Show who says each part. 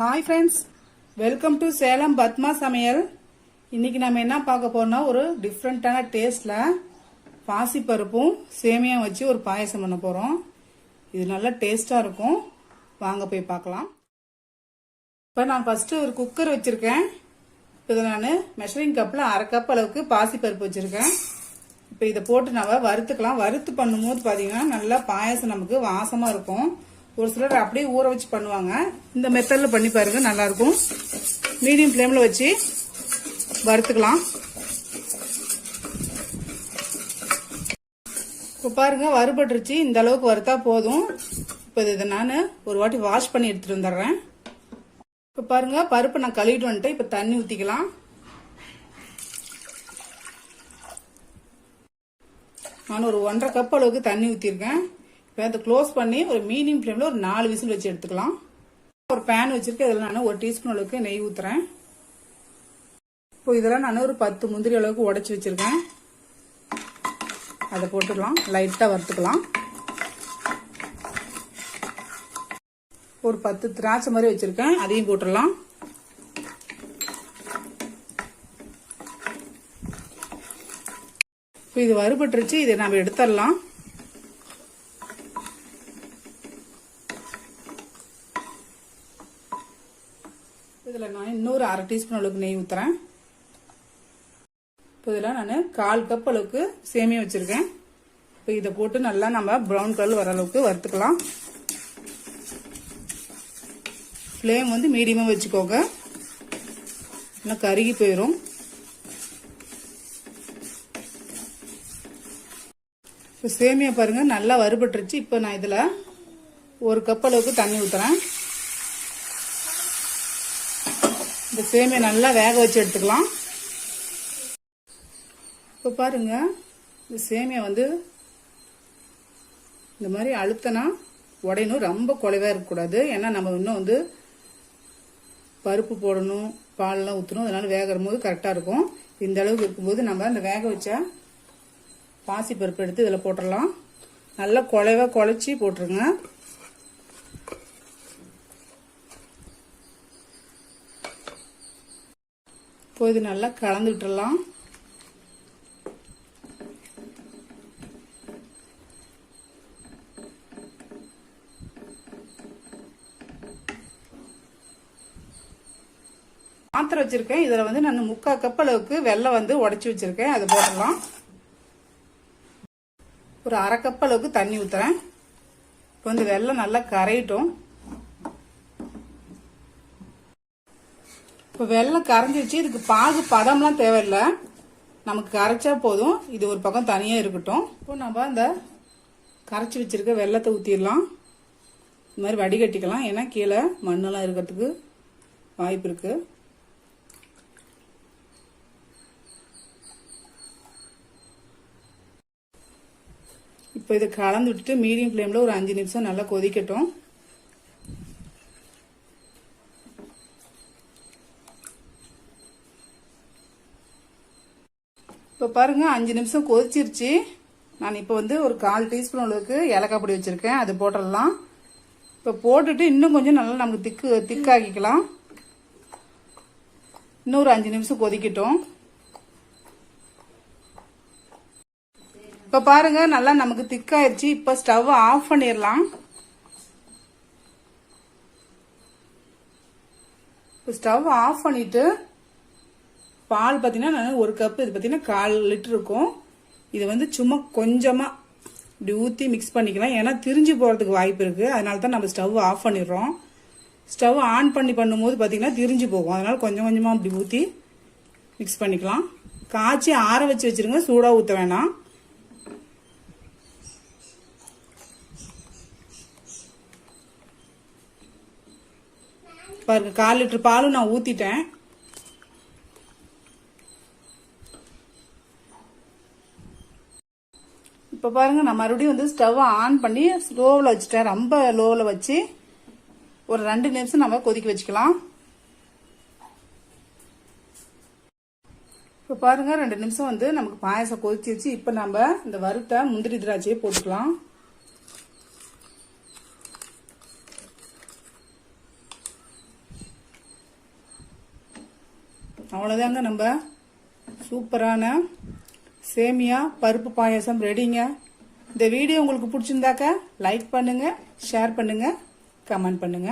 Speaker 1: Hi friends welcome to Salem Padma சமையல் இன்னைக்கு நம்ம என்ன பார்க்க போறோம்னா ஒரு டிஃப்ரெண்ட்டான டேஸ்ட்ல பாசிப்பருப்பும் சேமியா வச்சு ஒரு பாயசம் பண்ண போறோம். இது நல்லா டேஸ்டா இருக்கும். வாங்க போய் பார்க்கலாம். இப்போ நான் ஃபர்ஸ்ட் ஒரு குக்கர் வச்சிருக்கேன். இப்போ நான் மெஷரிங் கப்பில் அரை கப் அளவுக்கு பாசிப்பருப்பு வச்சிருக்கேன். இப்போ இதை போட்டு நம்ம வறுத்துக்கலாம். வறுத்து பண்ணும்போது பார்த்தீங்கன்னா நல்லா பாயசம் நமக்கு வாசமாக இருக்கும். ஒரு சிலர் அப்படியே ஊற வச்சு பண்ணுவாங்க. இந்த மெத்தடில் பண்ணி பாருங்க நல்லாயிருக்கும். மீடியம் ஃப்ளேமில் வச்சு வறுத்துக்கலாம். இப்போ பாருங்க வறுபட்டுருச்சு. இந்த அளவுக்கு வறுத்தா போதும். இப்போ இதை நான் ஒரு வாட்டி வாஷ் பண்ணி எடுத்துகிட்டு வந்துடுறேன். இப்போ பாருங்கள் பருப்பு நான் கழுவிட்டு வந்துட்டு இப்போ தண்ணி ஊற்றிக்கலாம் நான் ஒரு ஒன்றரை கப் அளவுக்கு தண்ணி ஊற்றிருக்கேன் இப்போ அதை க்ளோஸ் பண்ணி ஒரு மீடியம் ஃப்ளேமில் ஒரு நாலு விசில் வச்சு எடுத்துக்கலாம். ஒரு பேன் வச்சுருக்கேன். இதில் நான் ஒரு டீஸ்பூன் அளவுக்கு நெய் ஊற்றுறேன் இப்போ இதெல்லாம் நான் ஒரு பத்து முந்திரி அளவுக்கு உடச்சி வச்சுருக்கேன். அதை போட்டுக்கலாம். லைட்டாக வறுத்துக்கலாம். ஒரு பத்து திராட்சை மாதிரி வச்சுருக்கேன். அதையும் போட்டுடலாம். இப்போ இது வறுபட்டுருச்சு. இதை நம்ம எடுத்துடலாம். இதில் நான் இன்னொரு அரை டீஸ்பூன் அளவுக்கு நெய் ஊற்றுறேன் இப்போ இதில் நான் கால் கப் அளவுக்கு சேமியா வச்சுருக்கேன். இப்போ இதை போட்டு நல்லா நம்ம ப்ரௌன் கலர் வர அளவுக்கு வறுத்துக்கலாம். ஃப்ளேம் வந்து மீடியமாக வச்சுக்கோங்க. இன்னும் கருகி போயிடும் இப்போ சேமியா பாருங்கள் நல்லா வறுபட்டுருச்சு. இப்போ நான் இதில் ஒரு கப் அளவுக்கு தண்ணி ஊற்றுறேன் இந்த சேமியா நல்லா வேக வச்சு எடுத்துக்கலாம். இப்போ பாருங்க இந்த சேமியா வந்து இந்த மாதிரி அழுத்தனா உடையணும். ரொம்ப குலைவாக இருக்கக்கூடாது. ஏன்னா நம்ம இன்னும் வந்து பருப்பு போடணும் பாலெலாம் ஊற்றணும் அதனால வேகிற போது கரெக்டாக இருக்கும். இந்த அளவுக்கு இருக்கும்போது நம்ம அந்த வேக வச்ச பாசி பருப்பு எடுத்து இதில் போட்டுடலாம் நல்லா குலைவாக குழச்சி போட்டுருங்க. இப்போ இது நல்லா கலந்து விட்டுறலாம் பாத்திரம் வச்சிருக்கேன். இதுல வந்து நான் முக்கால் கப் அளவுக்கு வெள்ளம் வந்து உடச்சி வச்சிருக்கேன். அதை போடலாம் ஒரு அரை கப் அளவுக்கு தண்ணி ஊத்துறேன். இப்போ வந்து வெள்ளம் நல்லா கரையிட்டோம். இப்போ வெள்ளம் கரைஞ்சிருச்சு இதுக்கு பாகு பதம்லாம் தேவையில்லை. நமக்கு கரைச்சா போதும். இது ஒரு பக்கம் தனியாக இருக்கட்டும். இப்போ நம்ம அந்த கரைச்சி வச்சிருக்க வெள்ளத்தை ஊற்றிடலாம் இந்த மாதிரி வடிகட்டிக்கலாம். ஏன்னா கீழே மண்ணெல்லாம் இருக்கிறதுக்கு வாய்ப்பு இருக்கு. இப்போ இதை கலந்து விட்டுட்டு மீடியம் ஃப்ளேமில் ஒரு அஞ்சு நிமிஷம் நல்லா கொதிக்கட்டும். இப்போ பாருங்க அஞ்சு நிமிஷம் கொதிச்சிருச்சு. நான் இப்போ வந்து ஒரு கால் டீஸ்பூன் அளவுக்கு ஏலக்காய் பொடி வச்சுருக்கேன். அது போட்டுடலாம். இப்போ போட்டுட்டு இன்னும் கொஞ்சம் நல்லா நமக்கு திக்கு திக்காக்கிக்கலாம். இன்னொரு அஞ்சு நிமிஷம் கொதிக்கட்டும். இப்போ பாருங்க நல்லா நமக்கு திக்காயிருச்சு. இப்போ ஸ்டவ் ஆஃப் பண்ணிடலாம். இப்போ ஸ்டவ் ஆஃப் பண்ணிட்டு பால் பார்த்தீங்கன்னா நான் ஒரு கப் இது பார்த்தீங்கன்னா கால் லிட்டர் இருக்கும். இது வந்து சும்மா கொஞ்சமாக இப்படி ஊற்றி மிக்ஸ் பண்ணிக்கலாம். ஏன்னா திரிஞ்சு போகிறதுக்கு வாய்ப்பு இருக்குது அதனால தான் நம்ம ஸ்டவ் ஆஃப் பண்ணிடுறோம். ஸ்டவ் ஆன் பண்ணி பண்ணும்போது பார்த்தீங்கன்னா திரிஞ்சு போகும். அதனால் கொஞ்சம் கொஞ்சமாக இப்படி ஊற்றி மிக்ஸ் பண்ணிக்கலாம். காய்ச்சி ஆற வச்சு வச்சிருங்க. சூடாக ஊற்ற வேணாம். பாருங்க கால் லிட்டர் பாலும் நான் ஊற்றிட்டேன் இப்போ பாருங்க நான் மறுபடியும் வந்து ஸ்டவ்வை ஆன் பண்ணி ஸ்லோவில் வச்சுட்டேன். ரொம்ப லோவில் வச்சு ஒரு ரெண்டு நிமிஷம் நம்ம கொதிக்க வச்சுக்கலாம். இப்போ பாருங்க ரெண்டு நிமிஷம் வந்து நமக்கு பாயசம் கொதிச்சிருச்சு. இப்போ நம்ம இந்த வறுத்த முந்திரி திராட்சையை போட்டுக்கலாம். அவ்வளோதாங்க நம்ம சூப்பரான சேமியா பருப்பு பாயசம் ரெடிங்க. இந்த வீடியோ உங்களுக்கு பிடிச்சிருந்தாக்கா லைக் பண்ணுங்க ஷேர் பண்ணுங்க கமெண்ட் பண்ணுங்க.